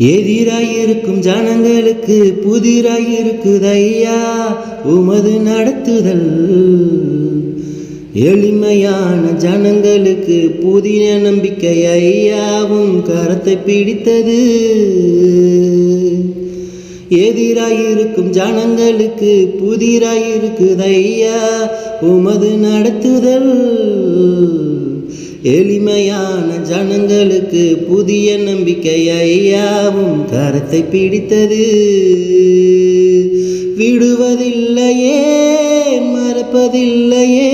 எதிராயிருக்கும் ஜனங்களுக்கு புதிராயிருக்குதையா? உமது நடத்துதல். எளிமையான ஜனங்களுக்கு புதிய நம்பிக்கை ஐயாவும் கரத்தை பிடித்தது. எதிராயிருக்கும் ஜனங்களுக்கு புதிராயிருக்குதையா? உமது நடத்துதல். எளிமையான ஜனங்களுக்கு புதிய நம்பிக்கை ஐயாவும் கரத்தை பிடித்தது. விடுவதில்லையே மறப்பதில்லையே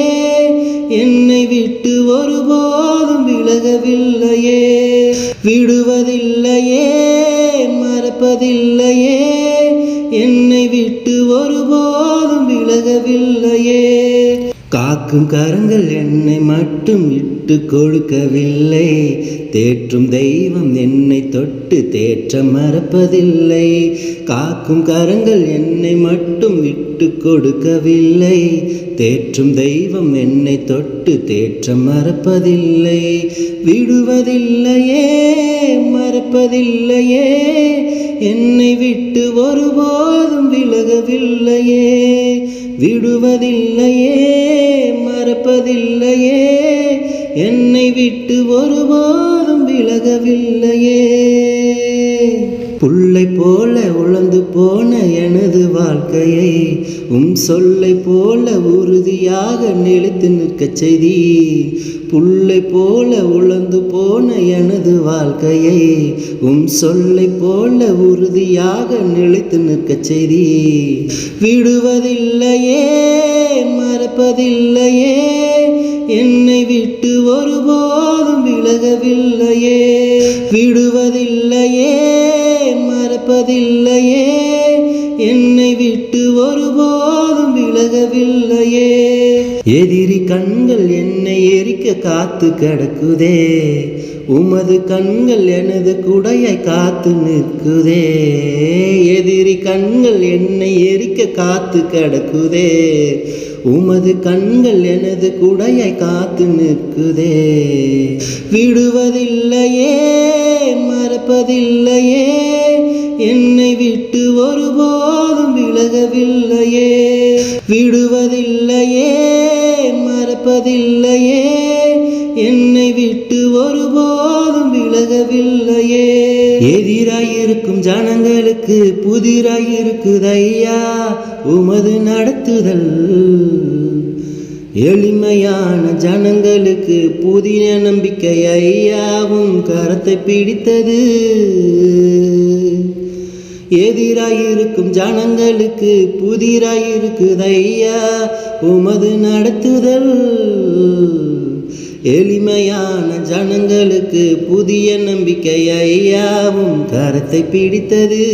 என்னை விட்டு ஒருபோதும் விலகவில்லையே. விடுவதில்லையே மறப்பதில்லையே என்னை விட்டு ஒருபோதும் விலகவில்லையே. காக்கும் கரங்கள் என்னை மட்டும் இட்டு கொடுக்கவில்லை. தேற்றும் தெய்வம் என்னை தொட்டு தேற்ற மறப்பதில்லை. காக்கும் கரங்கள் என்னை மட்டும் விட்டு கொடுக்கவில்லை. தேற்றும் தெய்வம் என்னை தொட்டு தேற்ற மறப்பதில்லை. விடுவதில்லையே மறப்பதில்லையே. என்னை விட்டு ஒருபோதும் விலகவில்லையே. விடுவதில்லையே. மறப்பதில்லையே. என்னை விட்டு ஒருபோதும் விலகவில்லையே. புல்லை போல உழந்து போன எனது வாழ்க்கையை உம் சொல்லை போல உறுதியாக நிலைத்து நிற்கச் செய்தி. புல்லை போல உழந்து போன எனது வாழ்க்கையை உம் சொல்லை போல உறுதியாக நிலைத்து நிற்கச் செய்தி. விடுவதில்லையே மறப்பதில்லையே என்னை விட்டு ஒருபோதும் விலகவில்லையே. விடுவதில்லையே மறப்பதில்லையே. என்னை விட்டு ஒருபோதும் விலகவில்லையே. எதிரி கண்கள் என்னை எரிக்க காத்து கிடக்குதே. உமது கண்கள் எனது குடையை காத்து நிற்குதே. எதிரி கண்கள் என்னை எரிக்க காத்து கிடக்குதே. உமது கண்கள் எனது குடையை காத்து நிற்குதே. விடுவதில்லையே மறப்பதில்லையே. என்னை விட்டு ஒருபோதும் விலகவில்லையே. விடுவதில்லையே மறப்பதில்லையே. ஒருபோதும் விலகவில்லையே. எதிராயிருக்கும் ஜனங்களுக்கு புதிராயிருக்குதையா? உமது நடத்துதல். எளிமையான ஜனங்களுக்கு புதிய நம்பிக்கை ஐயாவும் கரத்தை பிடித்தது. எதிராயிருக்கும் ஜனங்களுக்கு புதிராயிருக்குதையா? உமது நடத்துதல். எளிமையான ஜனங்களுக்கு புதிய நம்பிக்கை ஐயாவும் கரத்தை பிடித்தது.